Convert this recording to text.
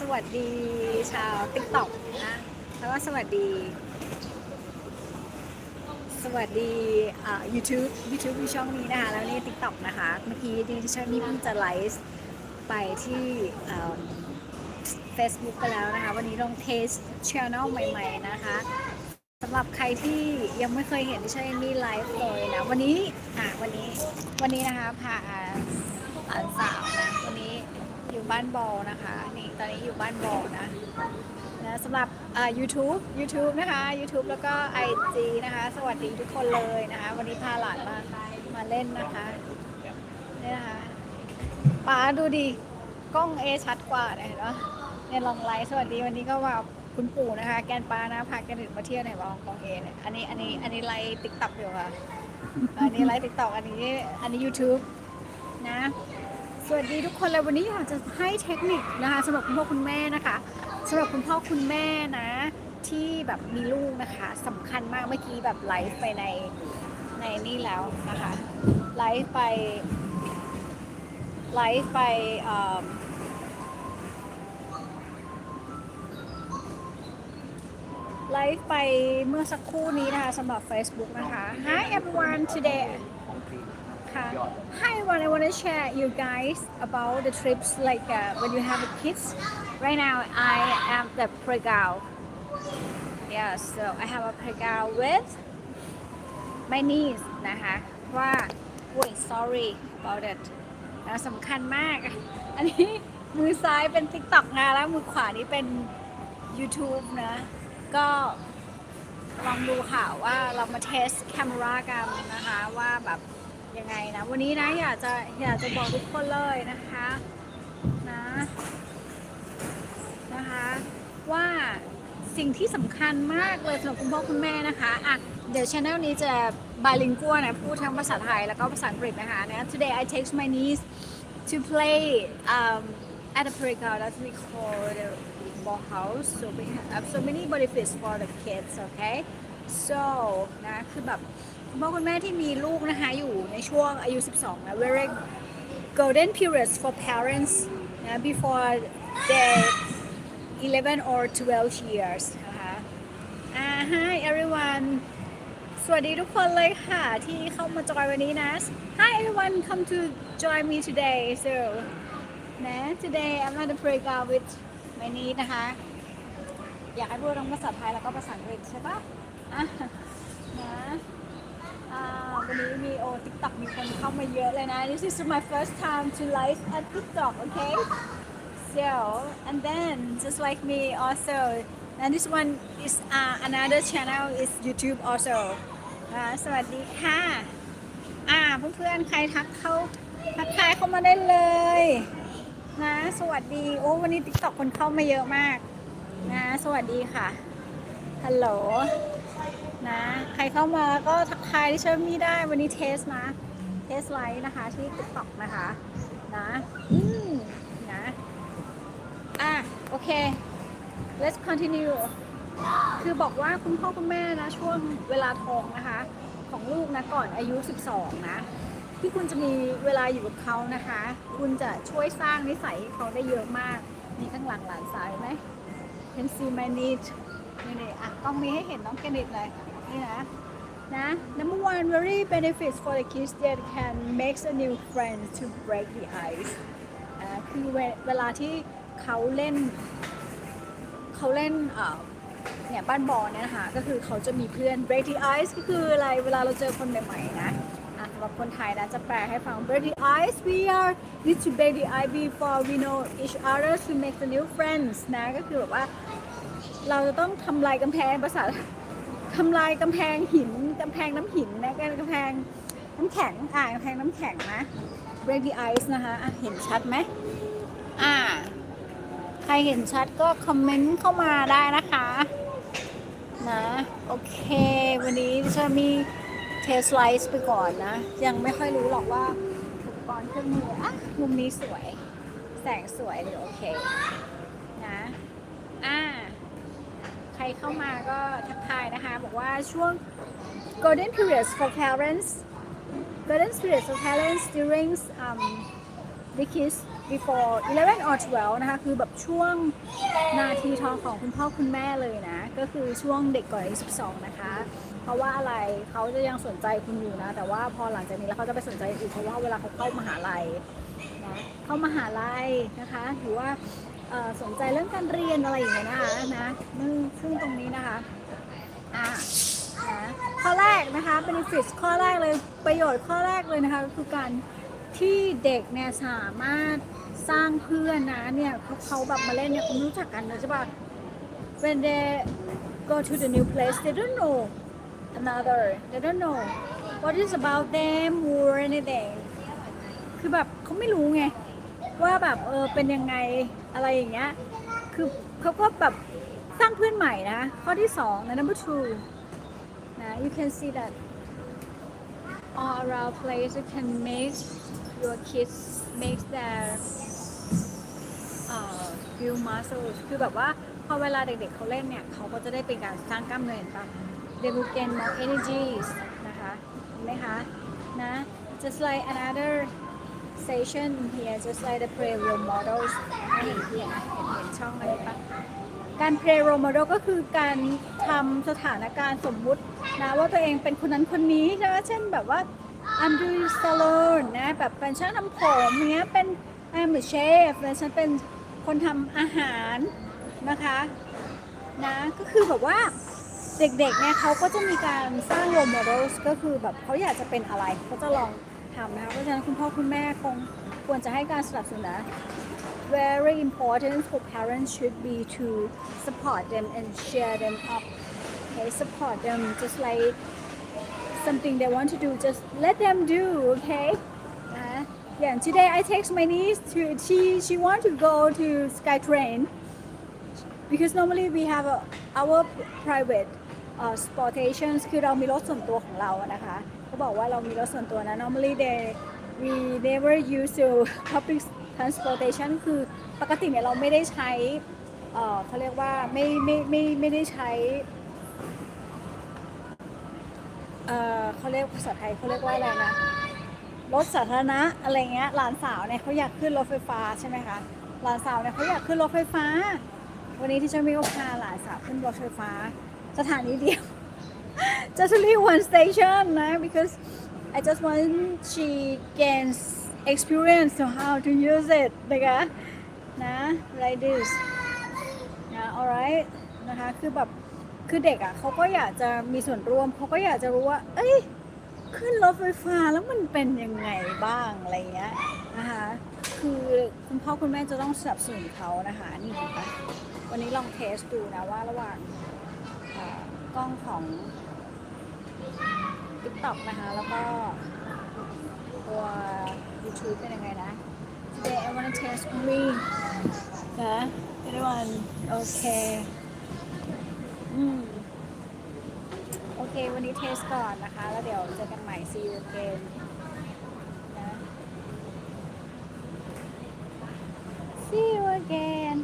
สวัสดีชาวติ๊กต็อกนะแล้วก็สวัสดี สวัสดีอ่า YouTube YouTube มีช่องนี้นะคะ แล้วนี่ติ๊กต็อกนะคะ เมื่อกี้ดิฉันนี่เพิ่งจะไลฟ์ไปที่เฟซบุ๊กไปแล้วนะคะ วันนี้ลองเทสช n นลใหม่ ๆ นะคะสำหรับใครที่ยังไม่เคยเห็นดิฉันนี่ไลฟ์เลยนะ วันนี้อะวันนี้วันนี้นะคะพา หลานสาวนะวันนี้อยู่บ้านบอลนะคะนี่ตอนนี้อยู่บ้านบอลนะนะสำหรับอ่า YouTube YouTube นะคะ YouTube แล้วก็ IG นะคะ สวัสดีทุกคนเลยนะคะ วันนี้พาหลานมามาเล่นนะคะนี่นะคะป๋าดูดิกล้องเอชัดกว่าเนี่ยเห็นปะเนี่ยลองไลฟ์สวัสดีวันนี้ก็ว่าคุณปู่นะคะ แกนปานะพาแกนเด็กมาเที่ยวในลองกองเอเนี่ยอันนี้อันนี้อันนี้ไลฟ์ติ๊กต็อกอยู่ค่ะอันนี้ไลฟ์ติ๊กต็อกอันนี้อันนี้ YouTube นะ สวัสดีทุกคนเลยวันนี้อยากจะให้เทคนิคนะคะสำหรับคุณพ่อคุณแม่นะคะสำหรับคุณพ่อคุณแม่นะ ที่แบบมีลูกนะคะสำคัญมากเมื่อกี้แบบไลฟ์ไปในในนี่แล้วนะคะไลฟ์ไปไลฟ์ไปเอิ่มไลฟ์ไปเมื่อสักครู่นี้นะคะสำหรับ Facebook นะคะ Hi everyone today ค่ะ Hi everyone I want to share you guys about the trips like uh, when you have kids right now I am the playground yeah so I have a playground with my niece นะคะว่าโอ้ย sorry about it นะสำคัญมาก อันนี้มือซ้ายเป็น TikTok นะ แล้วมือขวานี้เป็น YouTube นะ ก็ลองดูค่ะว่าเรามาเทสแคมรากันนะคะ ว่าแบบ ยังไงนะ วันนี้นะอยากจะอยากจะบอกทุกคนเลยนะคะนะนะคะ ว่าสิ่งที่สำคัญมากเลยสำหรับคุณพ่อคุณแม่นะคะอะเดี๋ยวช anel นี้จะ bilingual นะพูดทั้งภาษาไทยแล้วก็ภาษาอังกฤษนะคะนะ Today I take my niece to play um, at a playground that we call the ball house so we have so many benefits for the kids okay so นะคือแบบ คุณพ่อคุณแม่ที่มีลูกนะคะอยู่ในช่วงอายุ 12 นะ very golden periods for parents นะ before they 11 or 12 years นะคะอ่า Hi everyone สวัสดีทุกคนเลยค่ะ ที่เข้ามาจอยวันนี้นะ Hi everyone come to join me today so นะ today I'm at the playground with my niece นะคะ อยากให้พูดทั้งภาษาไทยแล้วก็ภาษาอังกฤษใช่ปะอะนะ อ่าวันนี้มีโอ TikTok มีคนเข้ามาเยอะเลยนะ This is my first time to live at TikTok okay so and then just like me also and this one is uh, another channel is YouTube also อ่าสวัสดีค่ะอ่าเพื่อนๆใครทักเข้าทักทายเข้ามาได้เลยนะสวัสดีโอ้วันนี้ TikTok คนเข้ามาเยอะมากนะสวัสดีค่ะฮัลโหล นะ ใครเข้ามาก็ทักทายที่เชิญมีได้วันนี้เทสนะ เทสไลท์นะคะที่ TikTok นะคะนะอืมนะอะโอเค let's continue คือบอกว่าคุณพ่อคุณแม่นะ ช่วงเวลาทองนะคะ ของลูกนะก่อนอายุ 12 นะ ที่คุณจะมีเวลาอยู่กับเขานะคะ คุณจะช่วยสร้างนิสัยให้เขาได้เยอะมากนี่ข้างหลังหลานสายไหม can see my need นี่นี่อะกล้องมีให้เห็นน้องแกนิดเลยนี่นะนะ number one very benefits for the kids that can make a new friend to break the ice อ่าคือเวลาที่เขาเล่นเขาเล่นเอ่อเนี่ยบ้านบอลเนี่ยนะคะก็คือเขาจะมีเพื่อน break the ice ก็คืออะไรเวลาเราเจอคนใหม่ๆนะอะสำหรับคนไทยนะจะแปลให้ฟัง break the ice we are need to break the ice before we know each other to make the new friends นะก็คือแบบว่า เราจะต้องทำลายกำแพงภาษาทำลายกำแพงหินกำแพงน้ำหินนะกำแพงน้ำแข็งอ่ากำแพงน้ำแข็งนะ break the ice นะคะอะเห็นชัดไหมอ่า ใครเห็นชัดก็คอมเมนต์เข้ามาได้นะคะนะโอเค วันนี้จะมีเทสไลซ์ไปก่อนนะ ยังไม่ค่อยรู้หรอกว่าอุปกรณ์เครื่องมืออะมุมนี้สวย แสงสวยเลยโอเค นะ อ่า ใคร เข้ามาก็ทักทายนะคะ บอกว่าช่วง golden periods for parents golden periods for parents during um, the kids before 11 or 12 นะคะ คือแบบช่วงนาทีทองของคุณพ่อคุณแม่เลยนะ ก็คือช่วงเด็กก่อนอายุ12 นะคะ เพราะว่าอะไรเขาจะยังสนใจคุณอยู่นะ แต่ว่าพอหลังจากนี้แล้วเขาจะไปสนใจอื่นเพราะว่าเวลาเขาเข้ามหาลัยนะเข้ามหาลัยนะคะ หรือว่า สนใจเรื่องการเรียนอะไรอย่างเงี้ยนะคะนะซึ่งซึ่งตรงนี้นะคะอะนะข้อแรกนะคะ benefit ข้อแรกเลยประโยชน์ข้อแรกเลยนะคะก็คือการที่เด็กเนี่ยสามารถสร้างเพื่อนนะเนี่ยเขาเขาแบบมาเล่นเนี่ยเขาไม่รู้จักกันนะใช่ปะ when they go to the new place they don't know another they don't know what is about them or anything คือแบบเขาไม่รู้ไง ว่าแบบเออเป็นยังไง อะไรอย่างเงี้ย คือเขาก็แบบสร้างเพื่อนใหม่นะ ข้อที่สองนะ number two นะ you can see that all around place you can make your kids make their uh, build muscles คือแบบว่าพอเวลาเด็กๆเขาเล่นเนี่ย เขาก็จะได้เป็นการสร้างกล้ามเนื้อเห็นปะ they will gain more energies นะคะเห็นไหมคะ นะ just like another station here just like the play role models เห็นเห็นเห็นช่องอะไรปะการ play role model ก็คือการทำสถานการณ์สมมุตินะว่าตัวเองเป็นคนนั้นคนนี้ใช่ไหมเช่นแบบว่า I'm doing salon นะแบบเป็นช่างทำผมเงี้ยเป็น I'm a chef แล้วฉันเป็นคนทำอาหารนะคะนะก็คือแบบว่าเด็กๆเนี่ยเขาก็จะมีการสร้าง role models ก็คือแบบเขาอยากจะเป็นอะไรเขาจะลอง ทำนะคะเพราะฉะนั้นคุณพ่อคุณแม่คงควรจะให้การสนับสนุนนะ very important for parents should be to support them and cheer them up okay support them just like something they want to do just let them do okay นะ yeah today I text my niece to she she want to go to Skytrain because normally we have a, our private uh, sportations คือเรามีรถส่วนตัวของเราอะนะคะเขาบอกว่าเรามีรถส่วนตัวนะ normally they we never use to public transportation คือปกติเนี่ยเราไม่ได้ใช้เขาเรียกว่าไม่ไม่ไม่ไม่ได้ใช้เอ่อเขาเรียกภาษาไทยเขาเรียกว่าอะไรนะรถสาธารณะอะไรเงี้ยหลานสาวเนี่ยเขาอยากขึ้นรถไฟฟ้าใช่ไหมคะหลานสาวเนี่ยเขาอยากขึ้นรถไฟฟ้า วันนี้ที่ฉันมีโอกาสหลานสาวขึ้นรถไฟฟ้า สถานีเดียว just only one station นะ because I just want she gains experience to how to use it นะคะนะ like this นะ alright นะคะคือแบบคือเด็กอะเขาก็อยากจะมีส่วนร่วมเขาก็อยากจะรู้ว่า เอ้ยขึ้นรถไฟฟ้าแล้วมันเป็นยังไงบ้างอะไรเงี้ยนะคะคือคุณพ่อคุณแม่จะต้องสนับสนุนเขานะคะนี่เห็นปะวันนี้ลองเทสดูนะว่าระหว่าง ล้องของ TikTok นะคะ แล้วก็ตัว YouTube เป็นยังไงนะ Today I wanna test only นะ everyone โอเคอืมโอเค วันนี้เทสก่อนนะคะ แล้วเดี๋ยวเจอกันใหม่ see you again นะ see you again